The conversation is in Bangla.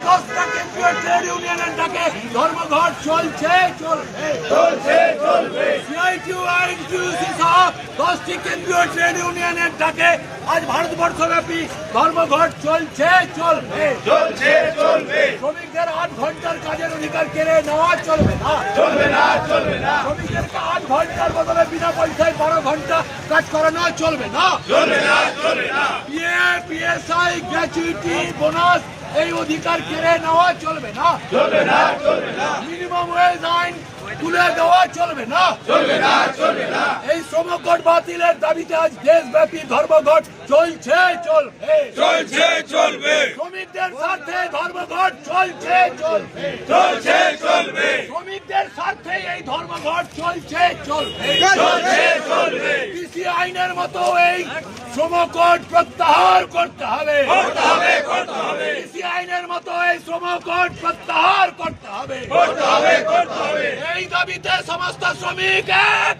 দশটা কেন্দ্রীয় ট্রেড ইউনিয়নের ডাকে ধর্মঘট চলছে চলবে। চলছে চলবে। সিআইটিউ আইনটিউসি সহ দশটি কেন্দ্রীয় ট্রেড ইউনিয়নের ডাকে আজ ভারতবর্ষব্যাপী ধর্মঘট চলছে চলবে। চলছে চলবে। শ্রমিকদের আট ঘণ্টার কাজের অধিকার কেড়ে নেওয়া চলবে না। চলবে না চলবে না। শ্রমিকদেরকে আট ঘণ্টার বদলে বিনা পয়সায় বারো ঘণ্টা কাজ করানো চলবে না। চলবে না চলবে না। পিএ পিএসআই গ্র্যাচুইটি বোনাস এই অধিকার কেড়ে নেওয়া চলবে না। চলবে না চলবে না। মিনিমাম ওয়েজ আইন তুলে দেওয়া চলবে না। চলবে না চলবে না। এই শ্রমকট বাতিলের দাবিতে আজ দেশব্যাপী ধর্মঘট চলছে চলবে। চলছে চলবে। শ্রমিকদের স্বার্থে ধর্মঘট চলছে চলবে। চলছে চলবে। শ্রমিকদের স্বার্থে এই ধর্মঘট চলছে চলবে। চলছে চলবে। আইনের মতো এই শ্রমকট প্রত্যাহার করতে হবে। করতে হবে করতে হবে। কৃষি আইনের মতো এই শ্রমকট প্রত্যাহার করতে হবে। করতে হবে করতে হবে। এই দাবিতে সমস্ত শ্রমিক এক